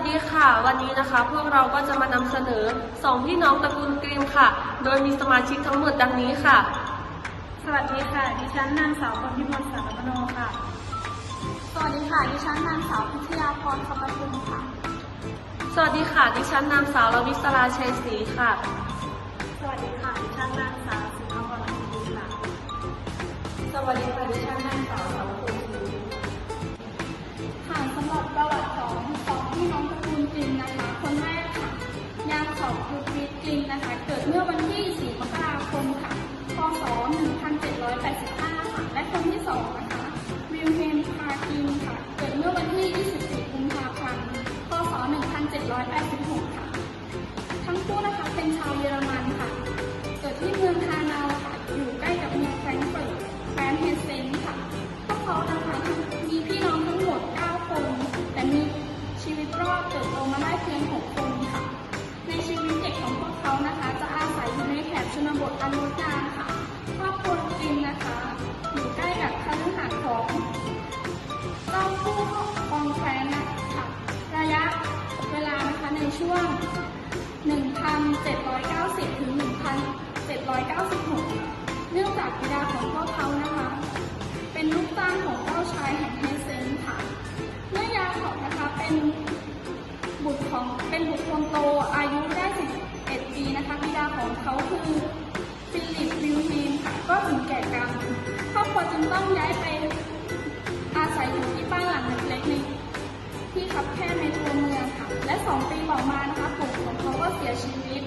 สวัสดีค่ะ วันนี้นะคะ พวกเราก็จะมานำเสนอสองพี่น้องตระกูลกรีมค่ะ โดยมีสมาชิกทั้งหมดดังนี้ค่ะ สวัสดีค่ะ ดิฉันนางสาวพรพิมลสารมโนค่ะ สวัสดีค่ะ ดิฉันนางสาวพิทยาพรคำประทุมค่ะ สวัสดีค่ะ ดิฉันนางสาวรวิศราชัยศรีค่ะ สวัสดีค่ะ ดิฉันนางสาวสุภาพรอัมพีค่ะ สวัสดีค่ะ ดิฉันนางสาว ยางสองคือปีจริงนะคะ เกิดเมื่อวันที่ 4 มกราคมค่ะ พศ 1785 ค่ะ และคนที่สองนะคะวิลเฮมพากินค่ะ เกิดเมื่อวันที่ 24 กุมภาพันธ์ พศ 1786 ค่ะ ทั้งคู่นะคะ อนุญาตค่ะครอบครัวจริงนะคะ อยู่ใกล้กับคฤหาสน์ของเจ้าผู้กองแทนนะคะระยะเวลานะคะในช่วง 1,790 ถึง 1,000 ต้องย้ายไปอาศัยอยู่ที่บ้านหลังเล็กๆในที่ขับแค่ในตัวเมืองค่ะ และสองปีต่อมานะคะปู่ของเขาก็เสียชีวิต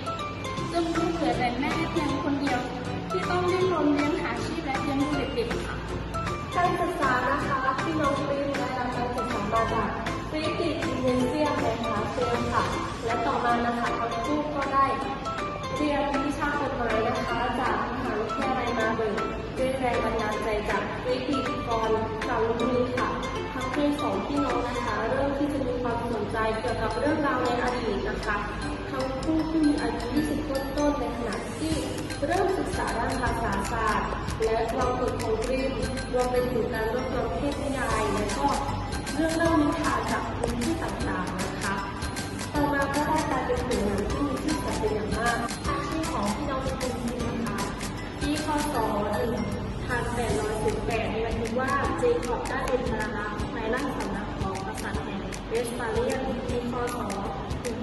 จึงเหลือแต่แม่เพียงคนเดียว ที่ต้องดิ้นรนเลี้ยงหาชีพและเลี้ยงดูเด็กๆค่ะการศึกษานะคะพี่น้องกรีมได้รับการศึกษามาจากฟรีติกเนเซียมในคาเซลค่ะ และต่อมานะคะทั้งคู่ก็ได้เรียนวิชากฎหมายนะคะ จากมหาวิทยาลัยมาเบิร์กด้วยแรงบันดา จจากฟรีติกกรสาวลุนีค่ะทำให้สองพี่น้องนะคะ เริ่มที่จะมีความสนใจเกี่ยวกับเรื่องราวในอดีตนะคะทั้งคู่ที่มีอายุ20ต้นต้นในขณะที่เริ่มศึกษาด้านภาษาศาสตร์ และความฝึกของกรีมรวมไปถึงการรวบรวมเทพนิยายและก็เรื่องเล่า พันแปดร้อยสิบแปดหมายถึงว่าเจคอบได้เป็นพลาในร่างสำนักของกษัตริย์แห่งเวสต์ฟาเลียนที่ข้อสอง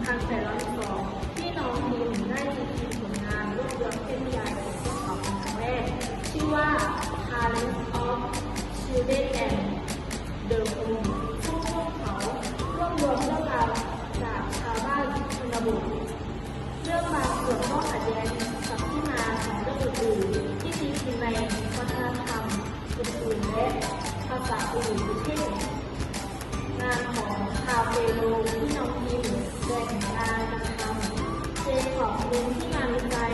พันแปดร้อยสองพี่น้องทีมได้ตีพิมพ์ผลงานรวบรวมเทพนิยาของพวกเขาเป็นครั้งแรก ชื่อว่า Talent of Children and the Moon ซึ่งพวกเขารวบรวมเรื่องราวจากชาวบ้านชนบทเรื่องราวส่ยวนนอกขัดแย้งกับที่มาของเรื่องอื่นๆที่ตีพิมพ์ใน และภาษาอื่นๆเช่นงานของชาเปรูที่น้องพิมแบ่งงานมาทำเจขอบคุณที่งานวิจัย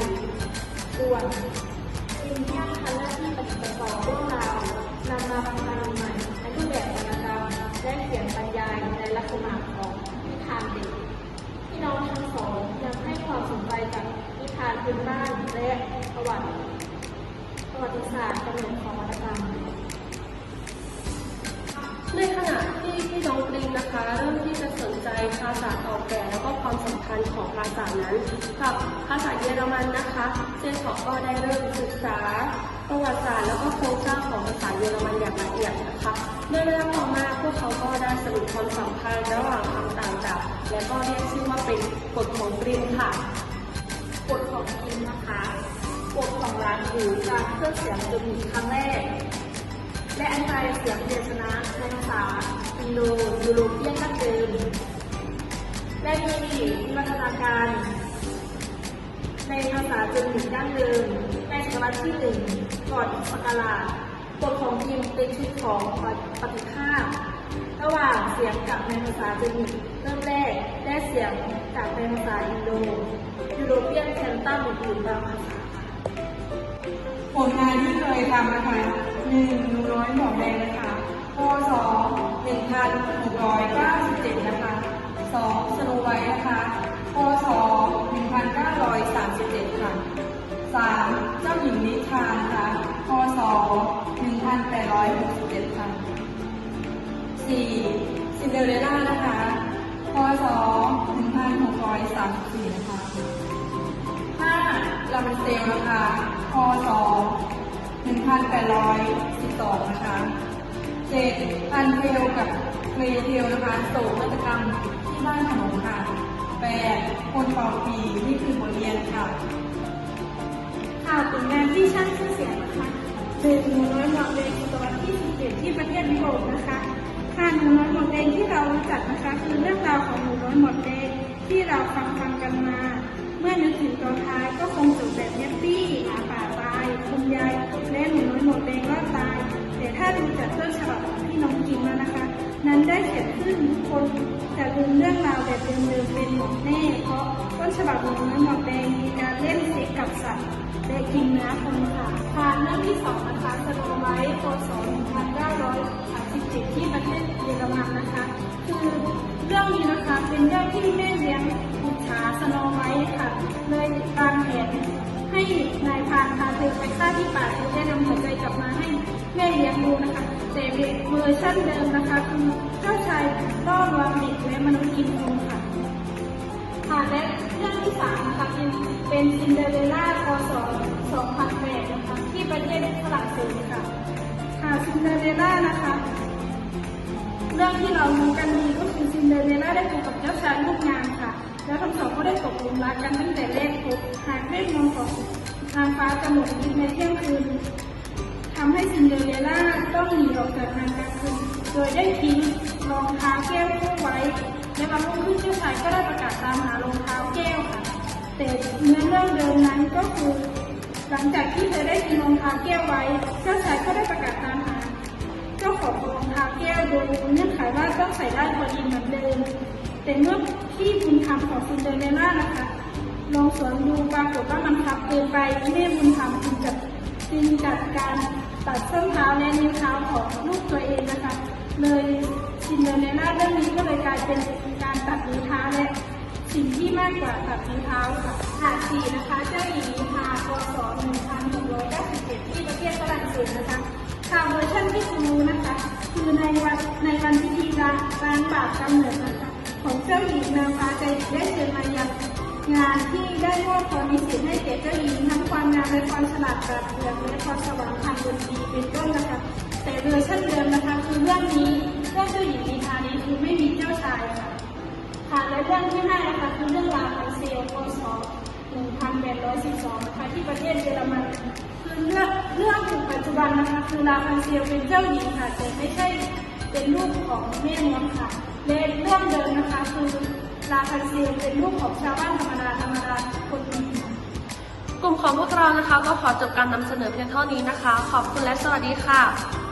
ส่วนพิมพ์ที่ทำหน้าที่ปฏิบัติต่อเรื่องราวนำมาพัฒนาใหม่ในรูปแบบวรรณกรรมและเขียนบรรยายในลักษณะของนิทานเด็กพี่น้องทั้งสองยังให้ความสนใจกับนิทานพื้นบ้านและประวัติประวัติศาสตร์กำเนิดของวรรณกรรม น้องปริงนะคะเริ่มที่จะสนใจภาษาเก่าแก่แล้วก็ความสำคัญของภาษานั้นกับภาษาเยอรมันนะคะเจนขอก็ได้เริ่มศึกษาประวัติศาสตร์แล้วก็โครงสร้างของภาษาเยอรมันอย่างละเอียดนะคะในเวลาต่อมาพวกเขาก็ได้สรุปความสัมพันธ์ระหว่างคำต่างๆและก็เรียกชื่อว่าเป็นกฎของปริงค่ะกฎของกินนะคะกฎของร้านหูการเครื่องเสียงจะมีครั้งแรกและอธิบายเสียงเดชนะในภาษา อินโดยูโรเปียนดั้งเดิมและมีวิวัฒนาการ ในภาษาจอร์มิกดั้งเดิม ในศตวรรษที่หนึ่งก่อนศักราชกฎของทีมเป็นชุดของปฏิภาคระหว่างเสียงกับในภาษาจอร์มิกเริ่มแรกและเสียงกับในภาษาอินโดยูโรเปียนแคนตัมอื่นๆบางภาษาผลงานที่เคยทำนะคะหนึ่งนูน้อยหมวกแดงนะคะ พศ1697 นะคะ 2. สโนไวท์นะคะ พศ1937 ค่ะ 3. เจ้าหญิงนิทานค่ะ พศ1867 ค่ะ 4. ซินเดอเรลล่านะคะ พศ1634 นะคะ 5. ลาเมเซลนะคะ พศ1812 นะคะ เจ็ดอันเทลกับเกรเทลนะคะโศกนาฏกรรมที่บ้านขนมค่ะแปดคนเป่าปีนี่คือบทเรียนค่ะค่ะผลงานที่ช่างชื่อเสียงนะคะหนึ่งหนูน้อยหมอกแดงตวรรษที่17ที่ประเทศยุโรปนะคะค่ะหนูน้อยหมอกแดงที่เรารู้จักนะคะ คือเรื่องราวของหนูน้อยหมอกแดงที่เราฟังฟังกันมา เมื่อนึกถึงตอนท้ายก็ เดิมๆเป็นหมดแน่เพราะต้นฉบับหนูน้อหมอกแดงมีการเล่นเซ็กกับสัตว์และกินเนื้อคนค่ะค่ะเรื่องที่สองนะคะสโนไวท์พศ1937ที่ประเทศเยอรมันนะคะ คือเรื่องนี้นะคะเป็นเรื่องที่แม่เลี้ยงบุตรชาสโนไวท์ค่ะเลยตามแผนให้นายพานพา เวอร์ชันเดิมนะคะ คือเจ้าชายล่อลวงเด็กและมนุษย์กินคนค่ะค่ะและเรื่องที่สามนะคะเป็นเป็นซินเดอเรลล่าพศ2008นะคะที่ประเทศฝรั่งเศสค่ะค่ะซินเดอเรลล่านะคะ เรื่องที่เรารู้กันดีก็คือซินเดอเรลล่าได้พบกับเจ้าชายลูกงามค่ะ แล้วทั้งสองก็ได้ตกหลุมรักกันตั้งแต่แรกพบหากเวทมนต์ของนางฟ้าจะหมดในเที่ยงคืนทำให้ซินเดอเรลล่า ต้องหนีออกจากงานกลางคืนโดยได้ทิ้งรองเท้าแก้วคู่ไว้ในวันรุ่งขึ้นเจ้าชายก็ได้ประกาศตามหารองเท้าแก้วค่ะ แต่เนื้อเรื่องเดิมนั้นก็คือ หลังจากที่เธอได้ทิ้งรองเท้าแก้วไว้ เจ้าชายก็ได้ประกาศตามหาเจ้าของรองเท้าแก้วโดยเงื่อนไขว่าต้องใส่ได้พอดีเหมือนเดิม แต่เมื่อที่บุญธรรมของซินเดอเรลล่านะคะลองสวนดูปรากฏว่ามันทับเกินไปแม่บุญธรรมจึงจัดจึงจัดการตัดส้นเท้าและนิ้วเท้าายเป็นการตัดนิ้วเท้าและสิ่งที่มากกว่าตัดนิ้วเท้าค่ะหากสี่นะคะเจ้าหญิงนิทาพศ1697ที่ประเทศฝรั่งเศสนะคะตามเวอร์ชันที่คุณรู้นะคะ คือในวันในวันพิธีการการบาปกำเนิดนะคะของเจ้าหญิงนางฟ้าใจได้เชิญมายังงานที่ได้มอบพรนิสิตให้แก่เจ้าหญิงทั้งความงามและความฉลาดปราดเปรื่องและความสว่างทางดนตรีเป็นต้นนะคะ แต่เวอร์ชันเดิมนะคะคือเรื่องนี้ เรื่องที่ห้านะคะคือเรื่องราวของเซลล์พศ1812นะคะที่ประเทศเยอรมันคือเรื่องเรื่องถึงปัจจุบันนะคะคือลาพันเซลเป็นเจ้าหญิงค่ะแต่ไม่ใช่เป็นลูกของแม่นวลค่ะและเรื่องเดิมนะคะคือลาพันเซลเป็นลูกของชาวบ้านธรรมดาธรรมดาคนหนึ่งค่ะกลุ่มของพวกเรานะคะก็ขอจบการนำเสนอเพียงเท่านี้นะคะ ขอบคุณและสวัสดีค่ะ